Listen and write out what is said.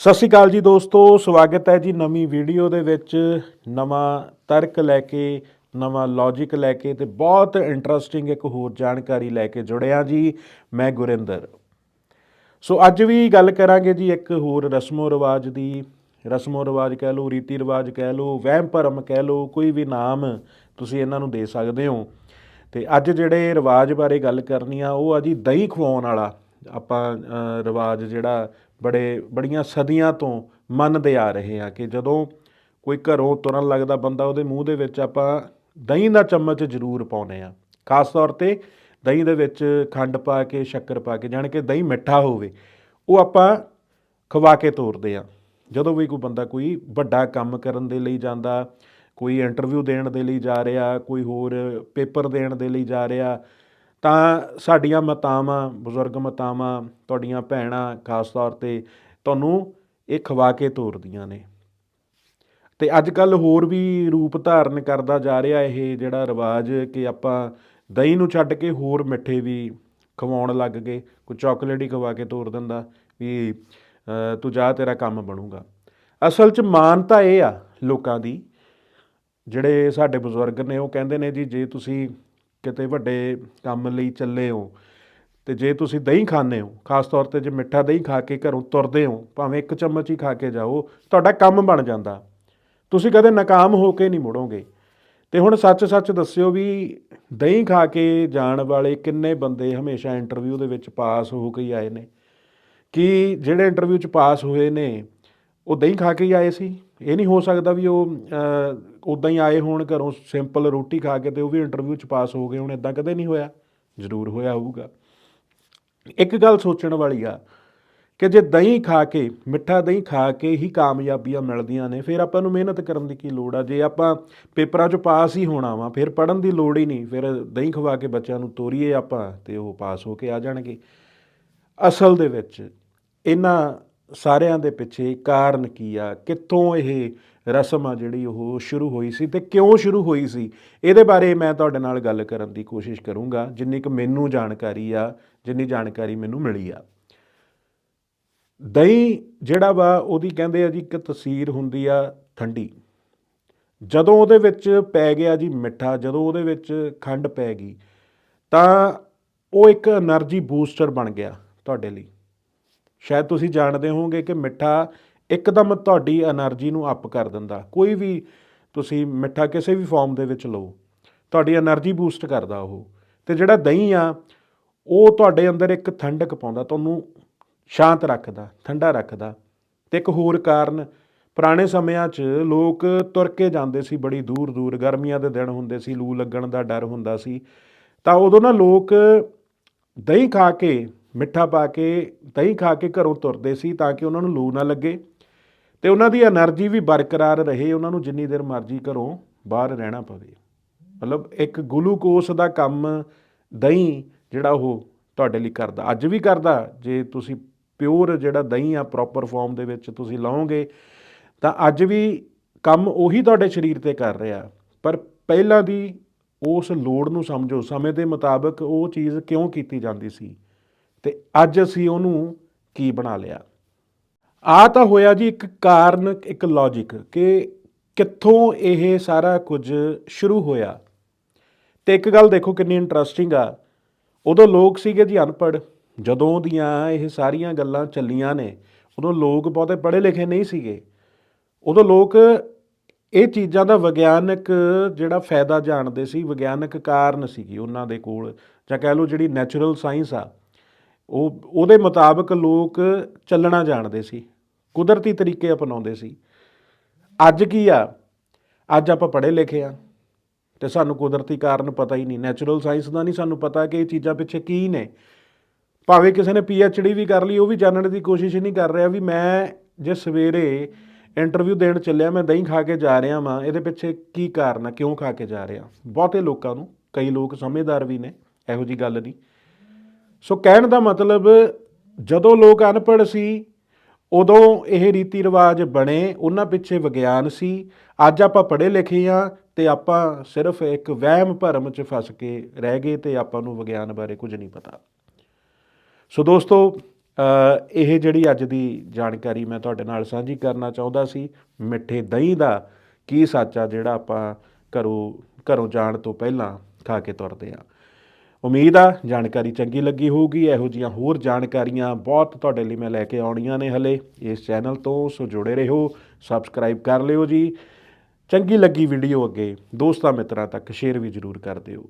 ਸਤਿ ਸ਼੍ਰੀ ਅਕਾਲ ਜੀ ਦੋਸਤੋ, ਸਵਾਗਤ ਹੈ ਜੀ ਨਵੀਂ ਵੀਡੀਓ ਦੇ ਵਿੱਚ। ਨਵਾਂ ਤਰਕ ਲੈ ਕੇ, ਨਵਾਂ ਲੌਜੀਕ ਲੈ ਕੇ ਤੇ ਬਹੁਤ ਇੰਟਰਸਟਿੰਗ ਇੱਕ ਹੋਰ ਜਾਣਕਾਰੀ ਲੈ ਕੇ ਜੁੜਿਆ ਜੀ ਮੈਂ ਗੁਰਿੰਦਰ। ਸੋ ਅੱਜ ਵੀ ਗੱਲ ਕਰਾਂਗੇ ਜੀ ਇੱਕ ਹੋਰ ਰਸਮੋ ਰਿਵਾਜ ਦੀ। ਰਸਮੋ ਰਿਵਾਜ ਕਹਿ ਲਓ, ਰੀਤੀ ਰਿਵਾਜ ਕਹਿ ਲਓ, ਵਹਿਮ ਭਰਮ ਕਹਿ ਲਓ, ਕੋਈ ਵੀ ਨਾਮ ਤੁਸੀਂ ਇਹਨਾਂ ਨੂੰ ਦੇ ਸਕਦੇ ਹੋ। ਤੇ ਅੱਜ ਜਿਹੜੇ ਰਿਵਾਜ ਬਾਰੇ ਗੱਲ ਕਰਨੀ ਆ, ਉਹ ਆ ਜੀ ਦਹੀਂ ਖਵਾਉਣ ਵਾਲਾ। ਆਪਾਂ ਰਿਵਾਜ ਜਿਹੜਾ ਬੜੇ, ਬੜੀਆਂ ਸਦੀਆਂ ਤੋਂ ਮੰਨਦੇ ਆ ਰਹੇ ਆ ਕਿ ਜਦੋਂ ਕੋਈ ਘਰੋਂ ਤੁਰਨ ਲੱਗਦਾ ਬੰਦਾ ਉਹਦੇ ਮੂੰਹ ਦੇ ਵਿੱਚ ਆਪਾਂ ਦਹੀਂ ਦਾ ਚਮਚ ਜ਼ਰੂਰ ਪਾਉਨੇ ਆ। ਖਾਸ ਤੌਰ ਤੇ ਦਹੀਂ ਦੇ ਵਿੱਚ ਖੰਡ ਪਾ ਕੇ, ਸ਼ੱਕਰ ਪਾ ਕੇ, ਜਾਣ ਕੇ ਦਹੀਂ ਮਿੱਠਾ ਹੋਵੇ, ਉਹ ਆਪਾਂ ਖਵਾ ਕੇ ਤੋਰਦੇ ਆ। ਜਦੋਂ ਵੀ ਕੋਈ ਬੰਦਾ ਕੋਈ ਵੱਡਾ ਕੰਮ ਕਰਨ ਦੇ ਲਈ ਜਾਂਦਾ, ਕੋਈ ਇੰਟਰਵਿਊ ਦੇਣ ਦੇ ਲਈ ਜਾ ਰਿਹਾ, ਕੋਈ ਹੋਰ ਪੇਪਰ ਦੇਣ ਦੇ ਲਈ ਜਾ ਰਿਹਾ ਤਾਂ ਸਾਡੀਆਂ ਮਾਤਾਵਾਂ, ਬਜ਼ੁਰਗ ਮਾਤਾਵਾਂ, ਤੁਹਾਡੀਆਂ ਭੈਣਾਂ, ਖਾਸ ਤੌਰ ਤੇ ਤੁਹਾਨੂੰ ਇਹ ਖਵਾ ਕੇ ਤੋਰਦੀਆਂ ਨੇ। ਤੇ ਅੱਜ ਕੱਲ ਹੋਰ ਵੀ ਰੂਪ ਧਾਰਨ ਕਰਦਾ ਜਾ ਰਿਹਾ ਇਹ ਜਿਹੜਾ ਰਿਵਾਜ ਕਿ ਆਪਾਂ ਦਹੀਂ ਨੂੰ ਛੱਡ ਕੇ ਹੋਰ ਮਿੱਠੇ ਵੀ ਖਵਾਉਣ ਲੱਗ ਗਏ। ਕੋਈ ਚਾਕਲੇਟ ਹੀ ਖਵਾ ਕੇ ਤੋਰ ਦਿੰਦਾ ਵੀ ਤੂੰ ਜਾ, ਤੇਰਾ ਕੰਮ ਬਣੂਗਾ। ਅਸਲ 'ਚ ਮਾਨਤਾ ਇਹ ਆ ਲੋਕਾਂ ਦੀ, ਜਿਹੜੇ ਸਾਡੇ ਬਜ਼ੁਰਗ ਨੇ ਉਹ ਕਹਿੰਦੇ ਨੇ ਜੀ, ਜੇ ਤੁਸੀਂ ਕਿਤੇ ਵੱਡੇ ਕੰਮ ਲਈ ਚੱਲੇ ਹੋ ਤੇ ਜੇ ਤੁਸੀਂ ਦਹੀਂ ਖਾਂਦੇ ਹੋ, ਖਾਸ ਤੌਰ ਤੇ ਜੇ ਮਿੱਠਾ ਦਹੀਂ ਖਾ ਕੇ ਘਰੋਂ ਤੁਰਦੇ ਹੋ, ਭਾਵੇਂ ਇੱਕ ਚਮਚ ਹੀ ਖਾ ਕੇ ਜਾਓ, ਤੁਹਾਡਾ ਕੰਮ ਬਣ ਜਾਂਦਾ। ਤੁਸੀਂ ਕਦੇ ਨਾਕਾਮ ਹੋ ਕੇ ਨਹੀਂ ਮੁੜੋਗੇ। ਤੇ ਹੁਣ ਸੱਚ-ਸੱਚ ਦੱਸਿਓ ਵੀ ਦਹੀਂ ਖਾ ਕੇ ਜਾਣ ਵਾਲੇ ਕਿੰਨੇ ਬੰਦੇ ਹਮੇਸ਼ਾ ਇੰਟਰਵਿਊ ਦੇ ਵਿੱਚ ਪਾਸ ਹੋ ਕੇ ਹੀ ਆਏ ਨੇ। ਕਿ ਜਿਹੜੇ ਇੰਟਰਵਿਊ 'ਚ ਪਾਸ ਹੋਏ ਨੇ, ਉਹ ਦਹੀਂ ਖਾ ਕੇ ਹੀ ਆਏ ਸੀ? ਇਹ ਨਹੀਂ ਹੋ ਸਕਦਾ ਵੀ ਉਹ ਉਦਾਂ ਹੀ ਆਏ ਹੋਣ ਘਰੋਂ ਸਿੰਪਲ ਰੋਟੀ ਖਾ ਕੇ ਤੇ ਉਹ ਵੀ ਇੰਟਰਵਿਊ 'ਚ ਪਾਸ ਹੋ ਗਏ ਹੁਣ ਇਦਾਂ ਕਦੇ ਨਹੀਂ ਹੋਇਆ। ਜ਼ਰੂਰ ਹੋਇਆ ਹੋਊਗਾ। ਇੱਕ ਗੱਲ ਸੋਚਣ ਵਾਲੀ ਆ ਕਿ ਜੇ ਦਹੀਂ ਖਾ ਕੇ, ਮਿੱਠਾ ਦਹੀਂ ਖਾ ਕੇ ਹੀ ਕਾਮਯਾਬੀਆਂ ਮਿਲਦੀਆਂ ਨੇ, ਫਿਰ ਆਪਾਂ ਨੂੰ ਮਿਹਨਤ ਕਰਨ ਦੀ ਕੀ ਲੋੜ ਆ? ਜੇ ਆਪਾਂ ਪੇਪਰਾਂ 'ਚ ਪਾਸ ਹੀ ਹੋਣਾ ਵਾ, ਫਿਰ ਪੜਨ ਦੀ ਲੋੜ ਹੀ ਨਹੀਂ, ਫਿਰ ਦਹੀਂ ਖਵਾ ਕੇ ਬੱਚਿਆਂ ਨੂੰ ਤੋਰੀਏ ਆਪਾਂ ਤੇ ਉਹ ਪਾਸ ਹੋ ਕੇ ਆ ਜਾਣਗੇ। ਅਸਲ ਦੇ ਵਿੱਚ, ਇਹਨਾਂ ਸਾਰਿਆਂ ਦੇ ਪਿੱਛੇ ਕਾਰਨ ਕੀ ਆ? ਕਿੱਥੋਂ ਇਹ ਰਸਮ ਆ ਜਿਹੜੀ ਉਹ ਸ਼ੁਰੂ ਹੋਈ ਸੀ ਤੇ ਕਿਉਂ ਸ਼ੁਰੂ ਹੋਈ ਸੀ? ਇਹਦੇ ਬਾਰੇ ਮੈਂ ਤੁਹਾਡੇ ਨਾਲ ਗੱਲ ਕਰਨ ਦੀ ਕੋਸ਼ਿਸ਼ ਕਰੂੰਗਾ। ਜਿੰਨੀ ਕੁ ਮੈਨੂੰ ਜਾਣਕਾਰੀ ਆ, ਜਿੰਨੀ ਜਾਣਕਾਰੀ ਮੈਨੂੰ ਮਿਲੀ ਆ। ਦਹੀਂ ਜਿਹੜਾ ਵਾ, ਉਹਦੀ ਕਹਿੰਦੇ ਆ ਜੀ ਇੱਕ ਤਸਵੀਰ ਹੁੰਦੀ ਆ ਠੰਡੀ। ਜਦੋਂ ਉਹਦੇ ਵਿੱਚ ਪੈ ਗਿਆ ਜੀ ਮਿੱਠਾ, ਜਦੋਂ ਉਹਦੇ ਵਿੱਚ ਖੰਡ ਪੈ ਗਈ, ਤਾਂ ਉਹ ਇੱਕ એનર્ਜੀ ਬੂਸਟਰ ਬਣ ਗਿਆ ਤੁਹਾਡੇ ਲਈ। ਸ਼ਾਇਦ ਤੁਸੀਂ ਜਾਣਦੇ ਹੋਵੋਗੇ ਕਿ ਮਿੱਠਾ ਇੱਕਦਮ ਤੁਹਾਡੀ એનર્ਜੀ ਨੂੰ ਅਪ ਕਰ ਦਿੰਦਾ। ਕੋਈ ਵੀ ਤੁਸੀਂ ਮਿੱਠਾ ਕਿਸੇ ਵੀ ਫਾਰਮ ਦੇ ਵਿੱਚ ਲਓ, ਤੁਹਾਡੀ એનર્ਜੀ ਬੂਸਟ ਕਰਦਾ ਉਹ। ਤੇ ਜਿਹੜਾ ਦਹੀਂ ਆ, ਉਹ ਤੁਹਾਡੇ ਅੰਦਰ ਇੱਕ ਠੰਡਕ ਪਾਉਂਦਾ, ਤੁਹਾਨੂੰ ਸ਼ਾਂਤ ਰੱਖਦਾ, ਠੰਡਾ ਰੱਖਦਾ। ਤੇ ਇੱਕ ਹੋਰ ਕਾਰਨ, ਪੁਰਾਣੇ ਸਮਿਆਂ 'ਚ ਲੋਕ ਤੁਰ ਕੇ ਜਾਂਦੇ ਸੀ ਬੜੀ ਦੂਰ ਦੂਰ, ਗਰਮੀਆਂ ਦੇ ਦਿਨ ਹੁੰਦੇ ਸੀ, ਲੂ ਲੱਗਣ ਦਾ ਡਰ ਹੁੰਦਾ ਸੀ। ਤਾਂ ਉਦੋਂ ਨਾ ਲੋਕ ਦਹੀਂ ਖਾ ਕੇ ਮਿੱਠਾ ਪਾ ਕੇ, ਦਹੀਂ ਖਾ ਕੇ ਘਰੋਂ ਤੁਰਦੇ ਸੀ ਤਾਂ ਕਿ ਉਹਨਾਂ ਨੂੰ ਲੂ ਨਾ ਲੱਗੇ। ਤੇ ਉਹਨਾਂ ਦੀ એનર્ਜੀ ਵੀ ਬਰਕਰਾਰ ਰਹੇ, ਉਹਨਾਂ ਨੂੰ ਜਿੰਨੀ ਦੇਰ ਮਰਜ਼ੀ ਘਰੋਂ ਬਾਹਰ ਰਹਿਣਾ ਪਵੇ। ਮਤਲਬ ਇੱਕ ਗਲੂਕੋਸ ਦਾ ਕੰਮ ਦਹੀਂ ਜਿਹੜਾ ਉਹ ਤੁਹਾਡੇ ਲਈ ਕਰਦਾ। ਅੱਜ ਵੀ ਕਰਦਾ, ਜੇ ਤੁਸੀਂ ਪਿਓਰ ਜਿਹੜਾ ਦਹੀਂ ਆ ਪ੍ਰੋਪਰ ਫਾਰਮ ਦੇ ਵਿੱਚ ਤੁਸੀਂ ਲਾਓਗੇ, ਤਾਂ ਅੱਜ ਵੀ ਕੰਮ ਉਹੀ ਤੁਹਾਡੇ ਸਰੀਰ ਤੇ ਕਰ ਰਿਹਾ। ਪਰ ਪਹਿਲਾਂ ਦੀ ਉਸ ਲੋੜ ਨੂੰ ਸਮਝੋ, ਸਮੇਂ ਦੇ ਮੁਤਾਬਕ ਉਹ ਚੀਜ਼ ਕਿਉਂ ਕੀਤੀ ਜਾਂਦੀ ਸੀ? ਤੇ ਅੱਜ ਅਸੀਂ ਉਹਨੂੰ ਕੀ ਬਣਾ ਲਿਆ? ਆ ਤਾਂ ਹੋਇਆ ਜੀ ਇੱਕ ਕਾਰਨ, ਇੱਕ ਲੌਜੀਕ ਕਿ ਕਿੱਥੋਂ ਇਹ ਸਾਰਾ ਕੁਝ ਸ਼ੁਰੂ ਹੋਇਆ। ਤੇ ਇੱਕ ਗੱਲ ਦੇਖੋ ਕਿੰਨੀ ਇੰਟਰਸਟਿੰਗ ਆ। ਉਦੋਂ ਲੋਕ ਸੀਗੇ ਜੀ ਅਨਪੜ੍ਹ। ਜਦੋਂ ਦੀਆਂ ਇਹ ਸਾਰੀਆਂ ਗੱਲਾਂ ਚੱਲੀਆਂ ਨੇ, ਉਦੋਂ ਲੋਕ ਬਹੁਤੇ ਪੜ੍ਹੇ ਲਿਖੇ ਨਹੀਂ ਸੀਗੇ। ਉਦੋਂ ਲੋਕ ਇਹ ਚੀਜ਼ਾਂ ਦਾ ਵਿਗਿਆਨਕ ਜਿਹੜਾ ਫਾਇਦਾ ਜਾਣਦੇ ਸੀ, ਵਿਗਿਆਨਕ ਕਾਰਨ ਸੀਗੀ ਉਹਨਾਂ ਦੇ ਕੋਲ। ਜਾਂ ਕਹਿ ਲਓ ਜਿਹੜੀ ਨੈਚੁਰਲ ਸਾਇੰਸ ਆ। ਉਹ, ਉਹਦੇ ਮੁਤਾਬਕ ਲੋਕ ਚੱਲਣਾ ਜਾਣਦੇ ਸੀ, ਕੁਦਰਤੀ ਤਰੀਕੇ ਅਪਣਾਉਂਦੇ ਸੀ। ਅੱਜ ਕੀ ਆ? ਅੱਜ ਆਪਾਂ ਪੜ੍ਹੇ ਲਿਖੇ ਆ ਤੇ ਸਾਨੂੰ ਕੁਦਰਤੀ ਕਾਰਨ ਪਤਾ ਹੀ ਨਹੀਂ ਨੈਚੁਰਲ ਸਾਇੰਸ ਦਾ ਨਹੀਂ ਸਾਨੂੰ ਪਤਾ ਕਿ ਇਹ ਚੀਜ਼ਾਂ ਪਿੱਛੇ ਕੀ ਨੇ। ਭਾਵੇਂ ਕਿਸੇ ਨੇ ਪੀ ਐਚ ਡੀ ਵੀ ਕਰ ਲਈ, ਉਹ ਵੀ ਜਾਣਨ ਦੀ ਕੋਸ਼ਿਸ਼ ਹੀ ਨਹੀਂ ਕਰ ਰਿਹਾ ਵੀ ਮੈਂ ਜੇ ਸਵੇਰੇ ਇੰਟਰਵਿਊ ਦੇਣ ਚੱਲਿਆ, ਮੈਂ ਦਹੀਂ ਖਾ ਕੇ ਜਾ ਰਿਹਾ ਵਾਂ, ਇਹਦੇ ਪਿੱਛੇ ਕੀ ਕਾਰਨ ਆ, ਕਿਉਂ ਖਾ ਕੇ ਜਾ ਰਿਹਾ? ਬਹੁਤੇ ਲੋਕਾਂ ਨੂੰ, ਕਈ ਲੋਕ ਸਮਝਦਾਰ ਵੀ ਨੇ, ਇਹੋ ਜੀ ਗੱਲ ਨਹੀਂ। ਸੋ ਕਹਿਣ ਦਾ ਮਤਲਬ, ਜਦੋਂ ਲੋਕ ਅਨਪੜ੍ਹ ਸੀ, ਉਦੋਂ ਇਹ ਰੀਤੀ ਰਿਵਾਜ ਬਣੇ, ਉਹਨਾਂ ਪਿੱਛੇ ਵਿਗਿਆਨ ਸੀ। ਅੱਜ ਆਪਾਂ ਪੜ੍ਹੇ ਲਿਖੇ ਆ ਤੇ ਆਪਾਂ ਸਿਰਫ ਇੱਕ ਵਹਿਮ ਭਰਮ 'ਚ ਫਸ ਕੇ ਰਹਿ ਗਏ ਤੇ ਆਪਾਂ ਨੂੰ ਵਿਗਿਆਨ ਬਾਰੇ ਕੁਝ ਨਹੀਂ ਪਤਾ। ਸੋ ਦੋਸਤੋ ਇਹ ਜਿਹੜੀ ਅੱਜ ਦੀ ਜਾਣਕਾਰੀ ਮੈਂ ਤੁਹਾਡੇ ਨਾਲ ਸਾਂਝੀ ਕਰਨਾ ਚਾਹੁੰਦਾ ਸੀ, ਮਿੱਠੇ ਦਹੀਂ ਦਾ ਕੀ ਸੱਚ ਆ ਜਿਹੜਾ ਆਪਾਂ ਘਰੋਂ ਘਰੋਂ ਜਾਣ ਤੋਂ ਪਹਿਲਾਂ ਖਾ ਕੇ ਤੁਰਦੇ ਆ ਉਮੀਦ ਆ ਜਾਣਕਾਰੀ ਚੰਗੀ ਲੱਗੀ ਹੋਊਗੀ। ਇਹੋ ਜੀਆਂ ਹੋਰ ਜਾਣਕਾਰੀਆਂ ਬਹੁਤ ਤੁਹਾਡੇ ਲਈ ਮੈਂ ਲੈ ਕੇ ਆਉਣੀਆਂ ਨੇ ਹਲੇ। ਇਸ ਚੈਨਲ ਤੋਂ ਸੋ ਜੁੜੇ ਰਹੋ, ਸਬਸਕ੍ਰਾਈਬ ਕਰ ਲਿਓ ਜੀ। ਚੰਗੀ ਲੱਗੀ ਵੀਡੀਓ ਅੱਗੇ, ਦੋਸਤਾਂ ਮਿੱਤਰਾਂ ਤੱਕ ਸ਼ੇਅਰ ਵੀ ਜ਼ਰੂਰ ਕਰ ਦਿਓ।